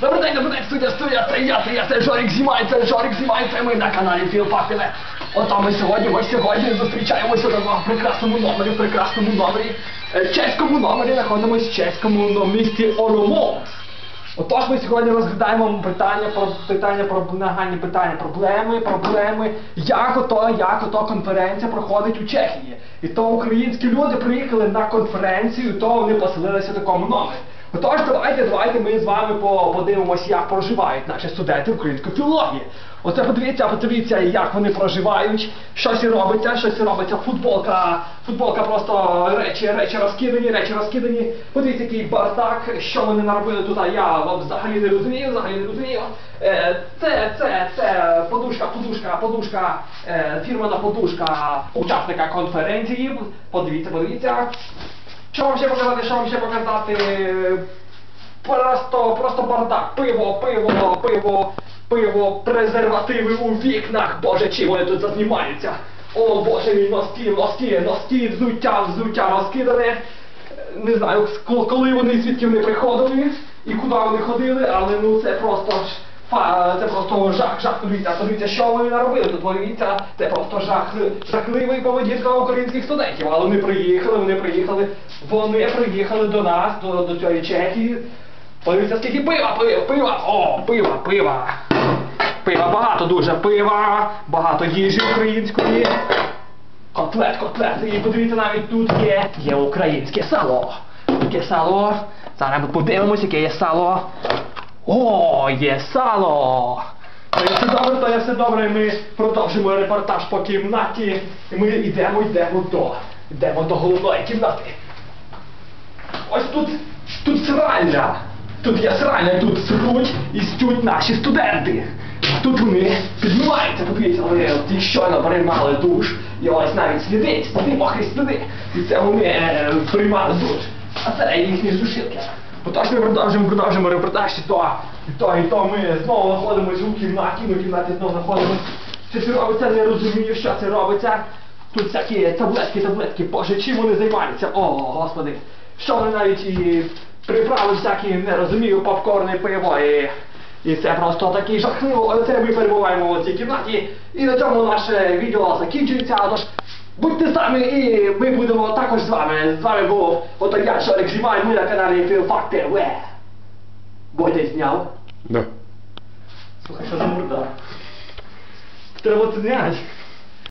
Добрий день, добрий день, студія, студія, це я, це я, це Жорик Зімай, це Жорик Зімай, це ми на каналі Філфак. Ото ми сьогодні, ми сьогодні зустрічаємося в такому прекрасному номері, в прекрасному номері, е, чеському номері, знаходимося в чеському ну, місті Оломов. Отож ми сьогодні розглядаємо питання про питання про нагальні питання, проблеми, проблеми, як ото, як ото конференція проходить у Чехії. І то українські люди приїхали на конференцію, то вони поселилися в такому номері. Отож, давайте, давайте ми з вами подивимося, як проживають наші студенти української філології. Оце подивіться, подивіться, як вони проживають, щось робиться, щось робиться. Футболка, футболка просто речі, речі розкидані, речі розкидані. Подивіться, який бардак, що вони наробили тут, я вам взагалі не розумію, взагалі не розумію. Е, це, це, це подушка, подушка, подушка, е, фірмана подушка учасника конференції. Подивіться, подивіться. Що вам ще показати, що вам ще показати? Просто, просто бардак. Пиво, пиво, пиво, пиво, презервативи у вікнах. Боже, чим вони тут зазнімаються? О, боже мій, носки, носки, носки, взуття, взуття розкидане. Не знаю, коли вони, звідки вони приходили і куди вони ходили, але ну це просто. Фа, це просто жах, жах, подивіться, подивіться, що вони наробили? Тут, подивіться, це просто жах, жахливий поведінка українських студентів, але вони приїхали, вони приїхали, вони приїхали до нас, до, до цієї Чехії, подивіться, скільки пива, пива, пива, о, пива, пива, пива, багато дуже пива, багато їжі української, котлет, котлет, і подивіться, навіть тут є, є українське сало, яке сало, зараз подивимось, яке є сало, о, є сало! Все добре, то є все добре. Ми продовжимо репортаж по кімнаті. І ми йдемо, йдемо до. Йдемо до головної кімнати. Ось тут, тут сральня. Тут є сральня, тут сруть і стють наші студенти. Тут вони підмиваються, подивіться, вони от ті щойно приймали душ. І ось навіть сліди, сліди, мокрі сліди. І це вони е, приймали душ. А це їхні сушилки. Отож ми продовжуємо, продовжуємо репортаж і то, і то, і то ми знову знаходимося у кімнаті, ми в кімнаті знову знаходимося. Що це робиться, не розумію, що це робиться. Тут всякі таблетки, таблетки, боже, чим вони займаються? О, господи. Що вони навіть і приправи всякі, не розумію, попкорни, пиво і... І це просто такі жахливо, але це ми перебуваємо в цій кімнаті. І на цьому наше відео закінчується. Тож з нами і ми будемо також з вами. З вами був ото я, Шорик Зімай, ми на каналі Філфак ТВ. Бодя зняв. Да. Слухай, що за мурда? Треба це зняти.